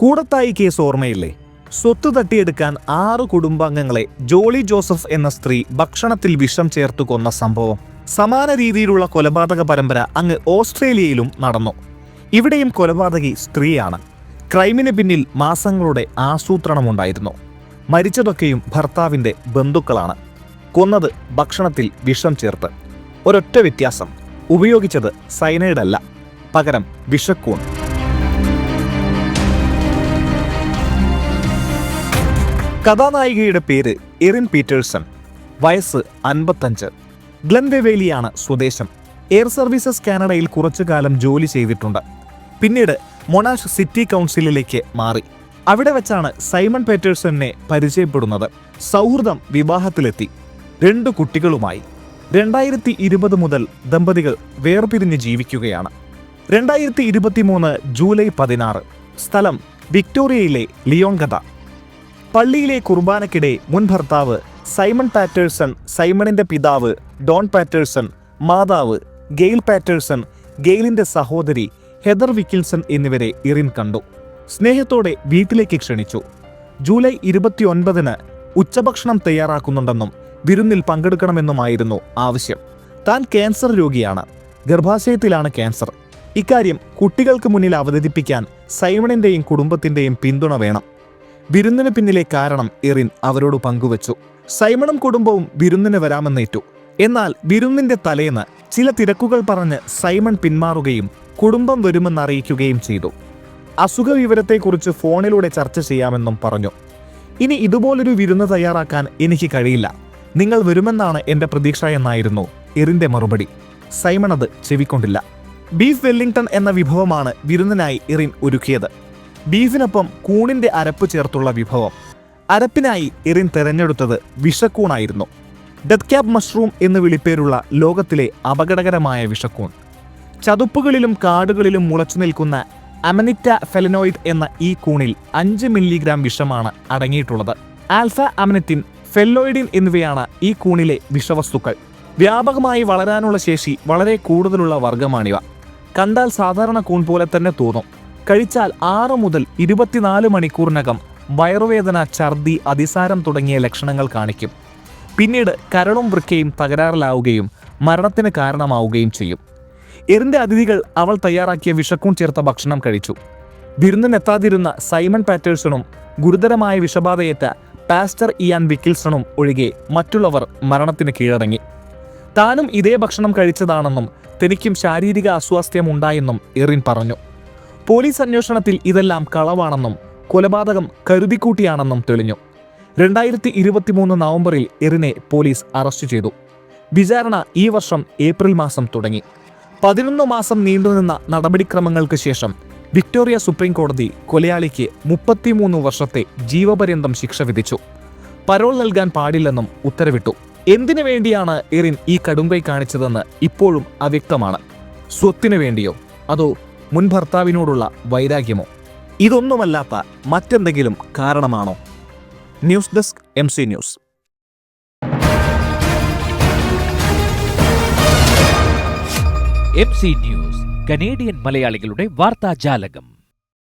Koodathayi case ഓർമ്മയില്ലേ? സ്വത്ത് തട്ടിയെടുക്കാൻ ആറ് കുടുംബാംഗങ്ങളെ ജോളി ജോസഫ് എന്ന സ്ത്രീ ഭക്ഷണത്തിൽ വിഷം ചേർത്ത് കൊന്ന സംഭവം. സമാന രീതിയിലുള്ള കൊലപാതക പരമ്പര അങ്ങ് ഓസ്ട്രേലിയയിലും നടന്നു. ഇവിടെയും കൊലപാതകി സ്ത്രീയാണ്. ക്രൈമിന് പിന്നിൽ മാസങ്ങളുടെ ആസൂത്രണമുണ്ടായിരുന്നു. മരിച്ചതൊക്കെയും ഭർത്താവിന്റെ ബന്ധുക്കളാണ്. കൊന്നത് ഭക്ഷണത്തിൽ വിഷം ചേർത്ത്. ഒരൊറ്റ വ്യത്യാസം. ഉപയോഗിച്ചത് സൈനൈഡല്ല. പകരം വിഷക്കൂൺ. കഥാനായികയുടെ പേര് എറിൻ പീറ്റേഴ്സൺ. വയസ്സ് അൻപത്തഞ്ച്. ഗ്ലൻവെവേലിയാണ് സ്വദേശം. എയർ സർവീസസ് കാനഡയിൽ കുറച്ചു കാലം ജോലി ചെയ്തിട്ടുണ്ട്. പിന്നീട് മൊണാഷ് സിറ്റി കൗൺസിലിലേക്ക് മാറി. അവിടെ വെച്ചാണ് സൈമൺ പേറ്റേഴ്സണിനെ പരിചയപ്പെടുന്നത്. സൗഹൃദം വിവാഹത്തിലെത്തി. രണ്ടു കുട്ടികളുമായി. രണ്ടായിരത്തി ഇരുപത് മുതൽ ദമ്പതികൾ വേർപിരിഞ്ഞ് ജീവിക്കുകയാണ്. രണ്ടായിരത്തി ഇരുപത്തിമൂന്ന് ജൂലൈ പതിനാറ്. സ്ഥലം വിക്ടോറിയയിലെ ലിയോൺഗത പള്ളിയിലെ കുർബാനയ്ക്കിടെ മുൻ ഭർത്താവ് സൈമൺ പാറ്റേഴ്സൺ സൈമണിന്റെ പിതാവ് ഡോൺ പാറ്റേഴ്സൺ മാതാവ് ഗെയിൽ പാറ്റേഴ്സൺ ഗെയിലിന്റെ സഹോദരി ഹെദർ വിക്കിൽസൺ എന്നിവരെ ഇറിൻ കണ്ടു. സ്നേഹത്തോടെ വീട്ടിലേക്ക് ക്ഷണിച്ചു. ജൂലൈ ഇരുപത്തിയൊൻപതിന് ഉച്ചഭക്ഷണം തയ്യാറാക്കുന്നുണ്ടെന്നും വിരുന്നിൽ പങ്കെടുക്കണമെന്നുമായിരുന്നു ആവശ്യം. താൻ ക്യാൻസർ രോഗിയാണ്. ഗർഭാശയത്തിലാണ് ക്യാൻസർ. ഇക്കാര്യം കുട്ടികൾക്ക് മുന്നിൽ അവതരിപ്പിക്കാൻ സൈമണിന്റെയും കുടുംബത്തിന്റെയും പിന്തുണ വേണം. വിരുന്നിന് പിന്നിലെ കാരണം എറിൻ അവരോട് പങ്കുവച്ചു. സൈമണും കുടുംബവും വിരുന്നിന് വരാമെന്നേറ്റു. എന്നാൽ വിരുന്നിന്റെ തലേന്ന് ചില തിരക്കുകൾ പറഞ്ഞ് സൈമൺ പിന്മാറുകയും കുടുംബം വരുമെന്ന് അറിയിക്കുകയും ചെയ്തു. അസുഖ വിവരത്തെക്കുറിച്ച് ഫോണിലൂടെ ചർച്ച ചെയ്യാമെന്നും പറഞ്ഞു. ഇനി ഇതുപോലൊരു വിരുന്ന് തയ്യാറാക്കാൻ എനിക്ക് കഴിയില്ല. നിങ്ങൾ വരുമെന്നാണ് എന്റെ പ്രതീക്ഷ എന്നായിരുന്നു എറിന്റെ മറുപടി. സൈമൺ അത് ചെവിക്കൊണ്ടില്ല. ബീഫ് വെല്ലിംഗ്ടൺ എന്ന വിഭവമാണ് വിരുന്നിനായി എറിൻ ഒരുക്കിയത്. ബീഫിനൊപ്പം കൂണിന്റെ അരപ്പ് ചേർത്തുള്ള വിഭവം. അരപ്പിനായി എറിൻ തെരഞ്ഞെടുത്തത് വിഷക്കൂണായിരുന്നു. ഡെത്ത് ക്യാബ് മഷ്റൂം എന്ന് വിളിപ്പേരുള്ള ലോകത്തിലെ അപകടകരമായ വിഷക്കൂൺ. ചതുപ്പുകളിലും കാടുകളിലും മുളച്ചു നിൽക്കുന്ന അമനിറ്റ ഫെലനോയിഡ് എന്ന ഈ കൂണിൽ അഞ്ച് മില്ലിഗ്രാം വിഷമാണ് അടങ്ങിയിട്ടുള്ളത്. ആൽഫ അമനറ്റിൻ ഫെല്ലോയിഡിൻ എന്നിവയാണ് ഈ കൂണിലെ വിഷവസ്തുക്കൾ. വ്യാപകമായി വളരാനുള്ള ശേഷി വളരെ കൂടുതലുള്ള വർഗമാണിവ കണ്ടാൽ സാധാരണ കൂൺ പോലെ തന്നെ തോന്നും. കഴിച്ചാൽ ആറ് മുതൽ ഇരുപത്തിനാല് മണിക്കൂറിനകം വയറുവേദന ഛർദി അതിസാരം തുടങ്ങിയ ലക്ഷണങ്ങൾ കാണിക്കും. പിന്നീട് കരളും വൃക്കയും തകരാറിലാവുകയും മരണത്തിന് കാരണമാവുകയും ചെയ്യും. എറിന്റെ അതിഥികൾ അവൾ തയ്യാറാക്കിയ വിഷക്കൂൺ ചേർത്ത ഭക്ഷണം കഴിച്ചു. വിരുന്നിനെത്താതിരുന്ന സൈമൺ പാറ്റേഴ്സണും ഗുരുതരമായ വിഷബാധയേറ്റ പാസ്റ്റർ ഇയാൻ വിക്കിൽസണും ഒഴികെ മറ്റുള്ളവർ മരണത്തിന് കീഴടങ്ങി. താനും ഇതേ ഭക്ഷണം കഴിച്ചതാണെന്നും തനിക്കും ശാരീരിക അസ്വാസ്ഥ്യമുണ്ടായെന്നും എറിൻ പറഞ്ഞു. പോലീസ് അന്വേഷണത്തിൽ ഇതെല്ലാം കളവാണെന്നും കൊലപാതകം കരുതിക്കൂട്ടിയാണെന്നും തെളിഞ്ഞു. രണ്ടായിരത്തി ഇരുപത്തിമൂന്ന് നവംബറിൽ എറിനെ പോലീസ് അറസ്റ്റ് ചെയ്തു. വിചാരണ ഈ വർഷം ഏപ്രിൽ മാസം തുടങ്ങി. പതിനൊന്ന് മാസം നീണ്ടുനിന്ന നടപടിക്രമങ്ങൾക്ക് ശേഷം വിക്ടോറിയ സുപ്രീം കോടതി കൊലയാളിക്ക് മുപ്പത്തിമൂന്ന് വർഷത്തെ ജീവപര്യന്തം ശിക്ഷ വിധിച്ചു. പരോൾ നൽകാൻ പാടില്ലെന്നും ഉത്തരവിട്ടു. എന്തിനു വേണ്ടിയാണ് എറിൻ ഈ കടുംകൈ കാണിച്ചതെന്ന് ഇപ്പോഴും അവ്യക്തമാണ്. സ്വത്തിനു വേണ്ടിയോ അതോ മുൻ ഭർത്താവിനോടുള്ള വൈരാഗ്യമോ? ഇതൊന്നുമല്ലാത്ത മറ്റെന്തെങ്കിലും കാരണമാണോ? News desk M news. M news Canadian മലയാളികളുടെ വാർത്താജാലകം.